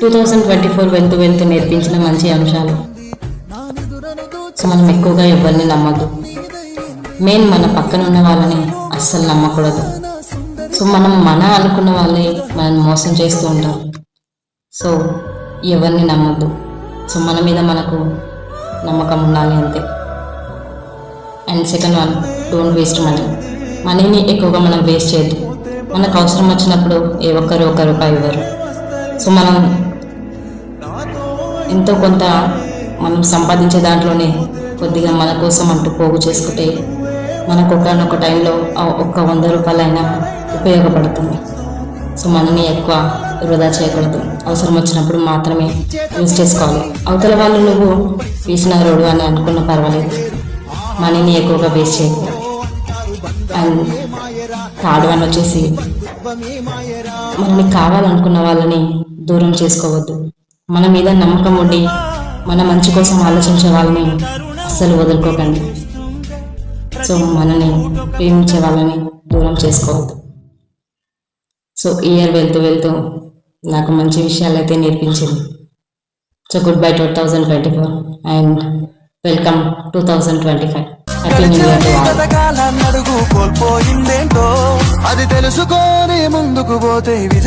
Two thousand twenty four వెళ్తూ వెళ్తూ నేర్పించిన మంచి అంశాలు. సో మనం ఎక్కువగా ఎవరిని నమ్మద్దు మెయిన్ మన పక్కన ఉన్న వాళ్ళని అస్సలు నమ్మకూడదు. సో మనం మన అనుకున్న వాళ్ళే మనం మోసం చేస్తూ ఉంటారు సో ఎవరిని నమ్మద్దు. సో మన మీద మనకు నమ్మకం ఉండాలి అంతే. And second one don't waste money. మనీని ఎక్కువగా మనం వేస్ట్ చేయద్దు. మనకు అవసరం వచ్చినప్పుడు ఏ ఒక్కరు ఒక రూపాయి ఇవ్వరు. సో మనం ఎంతో కొంత మనం సంపాదించే దాంట్లోనే కొద్దిగా మన కోసం అంటూ పోగు చేసుకుంటే మనకు ఒకనొక టైంలో ఒక్క వంద రూపాయలైనా ఉపయోగపడుతుంది. సో మనని ఎక్కువ వృధా చేయకూడదు. అవసరం వచ్చినప్పుడు మాత్రమే యూజ్ చేసుకోవాలి. అవతల వాళ్ళు నువ్వు వేసిన రోడ్డు అని అనుకున్న పర్వాలేదు. మనీని ఎక్కువగా వేస్ట్ చేయకూడదు అండ్ థర్డ్ వన్ వచ్చేసి మనల్ని కావాలనుకున్న వాళ్ళని దూరం చేసుకోవద్దు. మన మీద నమ్మకం ఉండి మన మంచి కోసం ఆలోచించే వాళ్ళని అస్సలు వదులుకోకండి. సో మనని ప్రేమించే వాళ్ళని దూరం చేసుకోవద్దు. సో ఇయర్ వెళ్తూ వెళ్తూ నాకు మంచి విషయాలు అయితే నేర్పించింది. So goodbye two thousand twenty four and welcome two thousand twenty five happy new year అది తెలుసుకొని ముందుకు పోతే విజయ